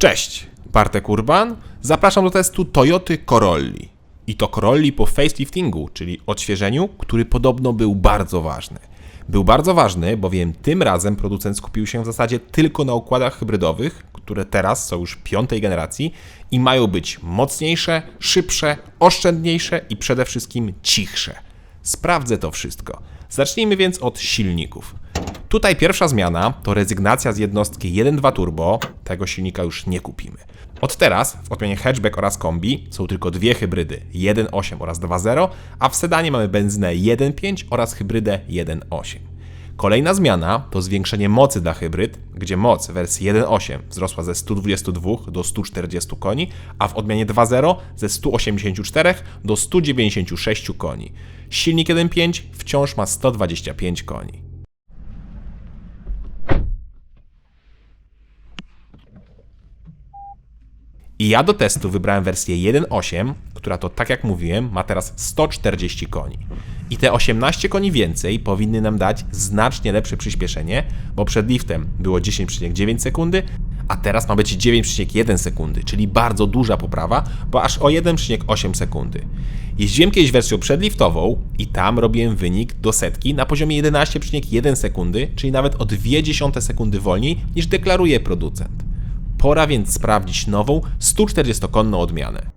Cześć, Bartek Urban. Zapraszam do testu Toyoty Corolli. I to Corolli po faceliftingu, czyli odświeżeniu, który podobno był bardzo ważny. Był bardzo ważny, bowiem tym razem producent skupił się w zasadzie tylko na układach hybrydowych, które teraz są już piątej generacji i mają być mocniejsze, szybsze, oszczędniejsze i przede wszystkim cichsze. Sprawdzę to wszystko. Zacznijmy więc od silników. Tutaj pierwsza zmiana to rezygnacja z jednostki 1.2 turbo, tego silnika już nie kupimy. Od teraz w odmianie hatchback oraz kombi są tylko dwie hybrydy 1.8 oraz 2.0, a w sedanie mamy benzynę 1.5 oraz hybrydę 1.8. Kolejna zmiana to zwiększenie mocy dla hybryd, gdzie moc wersji 1.8 wzrosła ze 122 do 140 koni, a w odmianie 2.0 ze 184 do 196 koni. Silnik 1.5 wciąż ma 125 koni. I ja do testu wybrałem wersję 1.8, która to, tak jak mówiłem, ma teraz 140 koni. I te 18 koni więcej powinny nam dać znacznie lepsze przyspieszenie, bo przed liftem było 10,9 sekundy, a teraz ma być 9,1 sekundy, czyli bardzo duża poprawa, bo aż o 1,8 sekundy. Jeździłem kiedyś wersją przedliftową i tam robiłem wynik do setki na poziomie 11,1 sekundy, czyli nawet o 0,2 sekundy wolniej niż deklaruje producent. Pora więc sprawdzić nową 140-konną odmianę.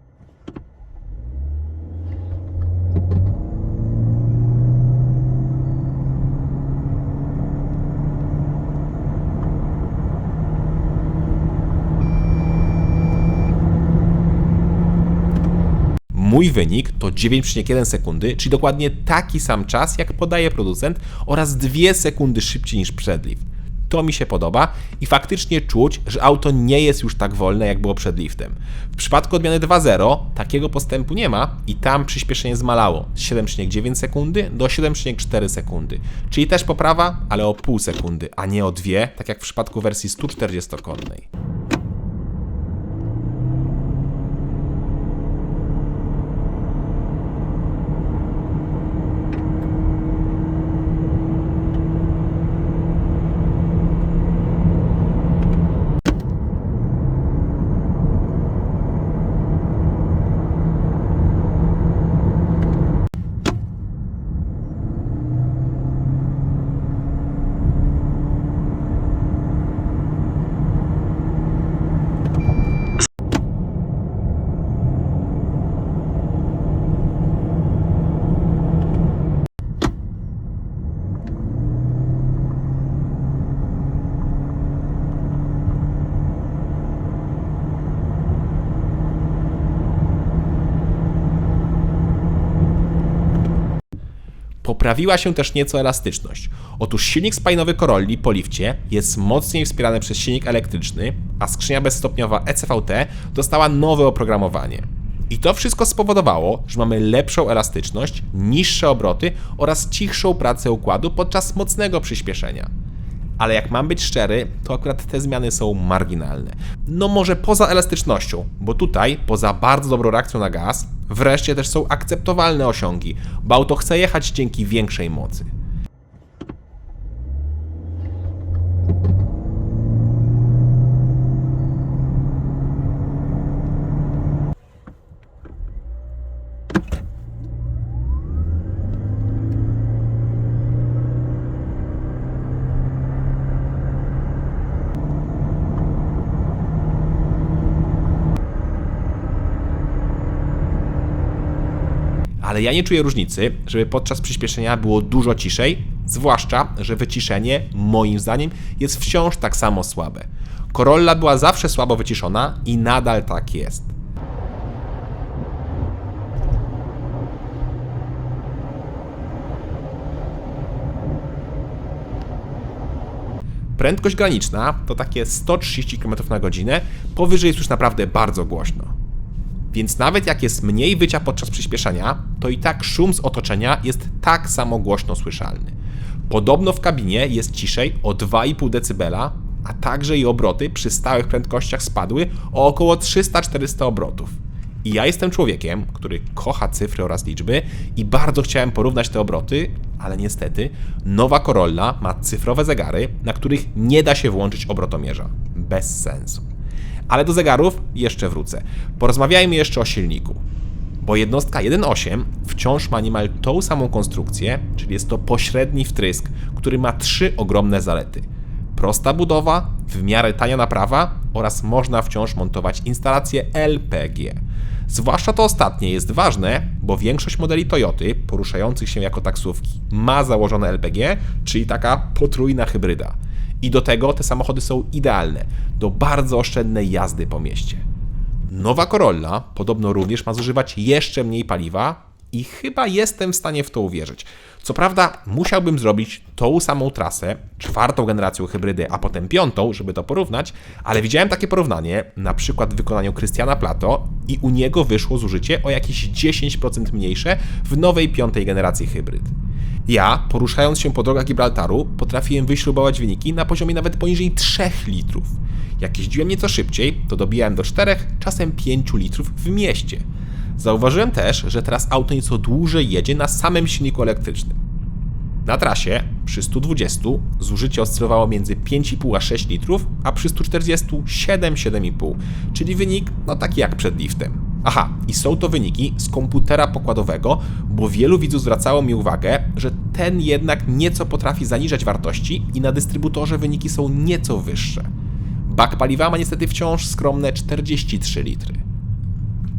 Mój wynik to 9,1 sekundy, czyli dokładnie taki sam czas, jak podaje producent oraz 2 sekundy szybciej niż przedlift. To mi się podoba i faktycznie czuć, że auto nie jest już tak wolne, jak było przed liftem. W przypadku odmiany 2.0 takiego postępu nie ma i tam przyspieszenie zmalało z 7,9 sekundy do 7,4 sekundy. Czyli też poprawa, ale o pół sekundy, a nie o dwie, tak jak w przypadku wersji 140-konnej. Poprawiła się też nieco elastyczność. Otóż silnik spalinowy Corolli po lifcie jest mocniej wspierany przez silnik elektryczny, a skrzynia bezstopniowa ECVT dostała nowe oprogramowanie. I to wszystko spowodowało, że mamy lepszą elastyczność, niższe obroty oraz cichszą pracę układu podczas mocnego przyspieszenia. Ale jak mam być szczery, to akurat te zmiany są marginalne. No może poza elastycznością, bo tutaj, poza bardzo dobrą reakcją na gaz, wreszcie też są akceptowalne osiągi, bo auto chce jechać dzięki większej mocy. Ale ja nie czuję różnicy, żeby podczas przyspieszenia było dużo ciszej, zwłaszcza, że wyciszenie, moim zdaniem, jest wciąż tak samo słabe. Corolla była zawsze słabo wyciszona i nadal tak jest. Prędkość graniczna to takie 130 km na godzinę, powyżej jest już naprawdę bardzo głośno. Więc nawet jak jest mniej wycia podczas przyspieszenia, to i tak szum z otoczenia jest tak samo głośno słyszalny. Podobno w kabinie jest ciszej o 2,5 dB, a także i obroty przy stałych prędkościach spadły o około 300-400 obrotów. I ja jestem człowiekiem, który kocha cyfry oraz liczby i bardzo chciałem porównać te obroty, ale niestety nowa Corolla ma cyfrowe zegary, na których nie da się włączyć obrotomierza. Bez sensu. Ale do zegarów jeszcze wrócę. Porozmawiajmy jeszcze o silniku. Bo jednostka 1.8 wciąż ma niemal tą samą konstrukcję, czyli jest to pośredni wtrysk, który ma trzy ogromne zalety. Prosta budowa, w miarę tania naprawa oraz można wciąż montować instalację LPG. Zwłaszcza to ostatnie jest ważne, bo większość modeli Toyoty poruszających się jako taksówki ma założone LPG, czyli taka potrójna hybryda. I do tego te samochody są idealne do bardzo oszczędnej jazdy po mieście. Nowa Corolla podobno również ma zużywać jeszcze mniej paliwa i chyba jestem w stanie w to uwierzyć. Co prawda, musiałbym zrobić tą samą trasę, czwartą generacją hybrydy, a potem piątą, żeby to porównać, ale widziałem takie porównanie, na przykład w wykonaniu Krystiana Plato i u niego wyszło zużycie o jakieś 10% mniejsze w nowej piątej generacji hybryd. Ja, poruszając się po drogach Gibraltaru, potrafiłem wyśrubować wyniki na poziomie nawet poniżej 3 litrów. Jak jeździłem nieco szybciej, to dobijałem do 4, czasem 5 litrów w mieście. Zauważyłem też, że teraz auto nieco dłużej jedzie na samym silniku elektrycznym. Na trasie przy 120 zużycie oscylowało między 5,5 a 6 litrów, a przy 140 7-7,5, czyli wynik no taki jak przed liftem. Aha, i są to wyniki z komputera pokładowego, bo wielu widzów zwracało mi uwagę, że ten jednak nieco potrafi zaniżać wartości i na dystrybutorze wyniki są nieco wyższe. Bak paliwa ma niestety wciąż skromne 43 litry.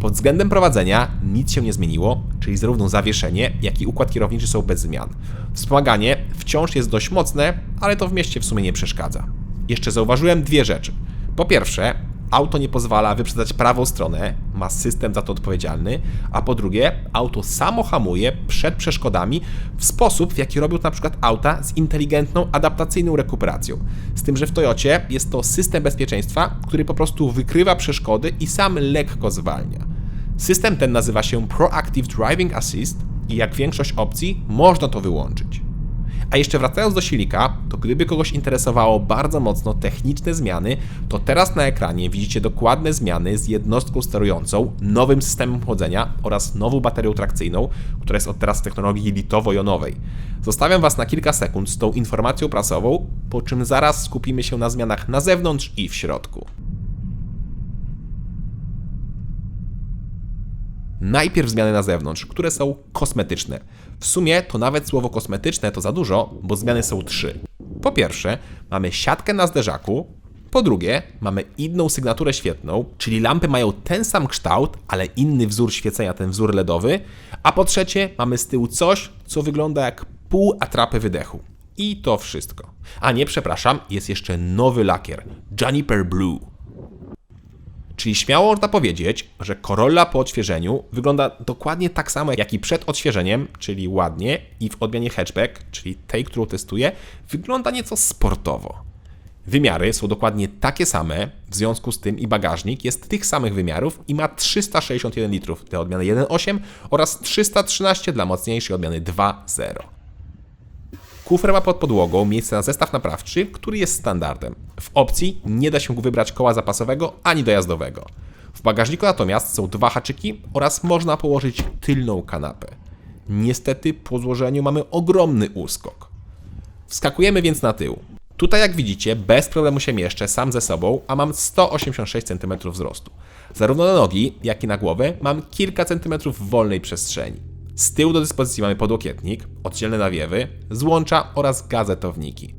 Pod względem prowadzenia nic się nie zmieniło, czyli zarówno zawieszenie, jak i układ kierowniczy są bez zmian. Wspomaganie wciąż jest dość mocne, ale to w mieście w sumie nie przeszkadza. Jeszcze zauważyłem dwie rzeczy. Po pierwsze, auto nie pozwala wyprzedzać prawą stronę, ma system za to odpowiedzialny, a po drugie, auto samo hamuje przed przeszkodami w sposób, w jaki robią to na przykład auta z inteligentną, adaptacyjną rekuperacją. Z tym, że w Toyocie jest to system bezpieczeństwa, który po prostu wykrywa przeszkody i sam lekko zwalnia. System ten nazywa się Proactive Driving Assist i jak większość opcji można to wyłączyć. A jeszcze wracając do silnika, to gdyby kogoś interesowało bardzo mocno techniczne zmiany, to teraz na ekranie widzicie dokładne zmiany z jednostką sterującą, nowym systemem chłodzenia oraz nową baterią trakcyjną, która jest od teraz technologii litowo-jonowej. Zostawiam Was na kilka sekund z tą informacją prasową, po czym zaraz skupimy się na zmianach na zewnątrz i w środku. Najpierw zmiany na zewnątrz, które są kosmetyczne. W sumie to nawet słowo kosmetyczne to za dużo, bo zmiany są trzy. Po pierwsze, mamy siatkę na zderzaku. Po drugie, mamy inną sygnaturę świetną, czyli lampy mają ten sam kształt, ale inny wzór świecenia, ten wzór LEDowy. A po trzecie, mamy z tyłu coś, co wygląda jak pół atrapy wydechu. I to wszystko. A nie, przepraszam, jest jeszcze nowy lakier Juniper Blue. Czyli śmiało można powiedzieć, że Corolla po odświeżeniu wygląda dokładnie tak samo jak i przed odświeżeniem, czyli ładnie, i w odmianie hatchback, czyli tej, którą testuję, wygląda nieco sportowo. Wymiary są dokładnie takie same, w związku z tym i bagażnik jest tych samych wymiarów i ma 361 litrów dla odmiany 1.8 oraz 313 dla mocniejszej odmiany 2.0. Kufer ma pod podłogą miejsce na zestaw naprawczy, który jest standardem. W opcji nie da się wybrać koła zapasowego ani dojazdowego. W bagażniku natomiast są dwa haczyki oraz można położyć tylną kanapę. Niestety po złożeniu mamy ogromny uskok. Wskakujemy więc na tył. Tutaj jak widzicie bez problemu się mieszczę sam ze sobą, a mam 186 cm wzrostu. Zarówno na nogi, jak i na głowę mam kilka centymetrów wolnej przestrzeni. Z tyłu do dyspozycji mamy podłokietnik, oddzielne nawiewy, złącza oraz gazetowniki.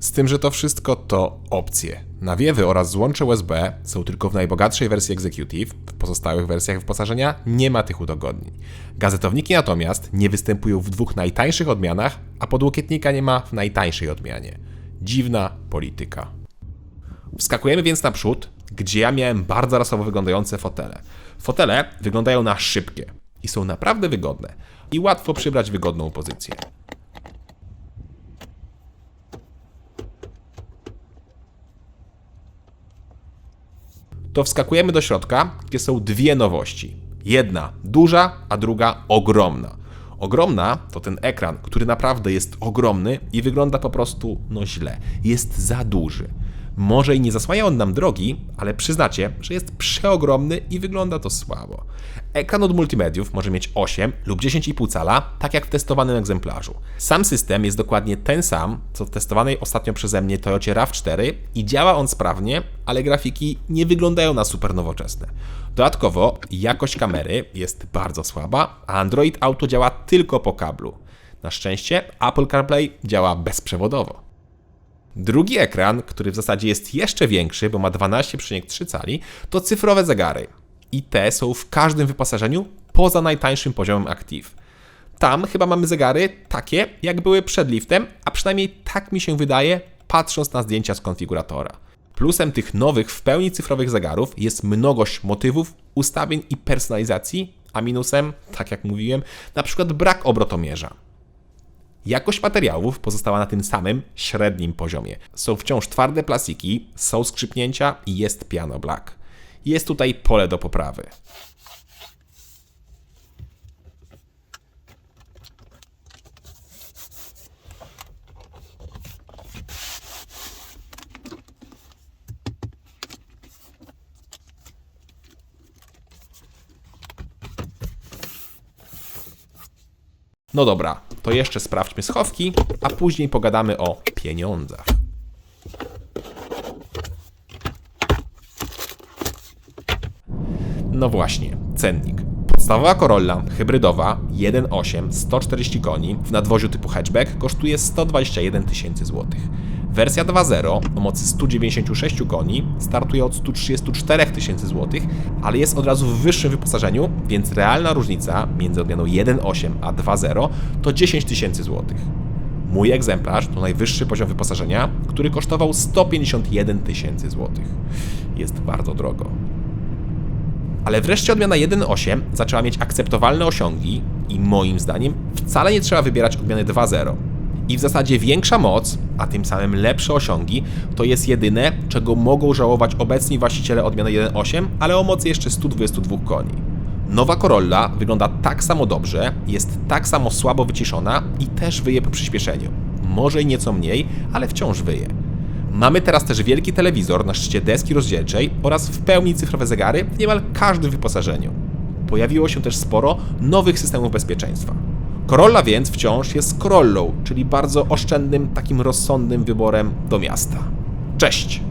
Z tym, że to wszystko to opcje. Nawiewy oraz złącze USB są tylko w najbogatszej wersji Executive, w pozostałych wersjach wyposażenia nie ma tych udogodnień. Gazetowniki natomiast nie występują w dwóch najtańszych odmianach, a podłokietnika nie ma w najtańszej odmianie. Dziwna polityka. Wskakujemy więc naprzód, gdzie ja miałem bardzo rasowo wyglądające fotele. Fotele wyglądają na szybkie i są naprawdę wygodne i łatwo przybrać wygodną pozycję. To wskakujemy do środka, gdzie są dwie nowości. Jedna duża, a druga ogromna. Ogromna to ten ekran, który naprawdę jest ogromny i wygląda po prostu no źle. Jest za duży. Może i nie zasłania on nam drogi, ale przyznacie, że jest przeogromny i wygląda to słabo. Ekran od multimediów może mieć 8 lub 10,5 cala, tak jak w testowanym egzemplarzu. Sam system jest dokładnie ten sam, co w testowanej ostatnio przeze mnie Toyocie RAV4 i działa on sprawnie, ale grafiki nie wyglądają na super nowoczesne. Dodatkowo jakość kamery jest bardzo słaba, a Android Auto działa tylko po kablu. Na szczęście Apple CarPlay działa bezprzewodowo. Drugi ekran, który w zasadzie jest jeszcze większy, bo ma 12,3 cali, to cyfrowe zegary. I te są w każdym wyposażeniu poza najtańszym poziomem Active. Tam chyba mamy zegary takie, jak były przed liftem, a przynajmniej tak mi się wydaje, patrząc na zdjęcia z konfiguratora. Plusem tych nowych, w pełni cyfrowych zegarów jest mnogość motywów, ustawień i personalizacji, a minusem, tak jak mówiłem, na przykład brak obrotomierza. Jakość materiałów pozostała na tym samym, średnim poziomie. Są wciąż twarde plastiki, są skrzypnięcia i jest piano black. Jest tutaj pole do poprawy. No dobra, to jeszcze sprawdźmy schowki, a później pogadamy o pieniądzach. No właśnie, cennik. Podstawowa Corolla hybrydowa 1.8 140 koni w nadwoziu typu hatchback kosztuje 121 tysięcy złotych. Wersja 2.0 o mocy 196 koni startuje od 134 tysięcy złotych, ale jest od razu w wyższym wyposażeniu, więc realna różnica między odmianą 1.8 a 2.0 to 10 tysięcy złotych. Mój egzemplarz to najwyższy poziom wyposażenia, który kosztował 151 tysięcy złotych. Jest bardzo drogo. Ale wreszcie odmiana 1.8 zaczęła mieć akceptowalne osiągi i moim zdaniem wcale nie trzeba wybierać odmiany 2.0. I w zasadzie większa moc, a tym samym lepsze osiągi, to jest jedyne, czego mogą żałować obecni właściciele odmiany 1.8, ale o mocy jeszcze 122 koni. Nowa Corolla wygląda tak samo dobrze, jest tak samo słabo wyciszona i też wyje po przyspieszeniu. Może i nieco mniej, ale wciąż wyje. Mamy teraz też wielki telewizor na szczycie deski rozdzielczej oraz w pełni cyfrowe zegary w niemal każdym wyposażeniu. Pojawiło się też sporo nowych systemów bezpieczeństwa. Corolla więc wciąż jest Corollą, czyli bardzo oszczędnym, takim rozsądnym wyborem do miasta. Cześć!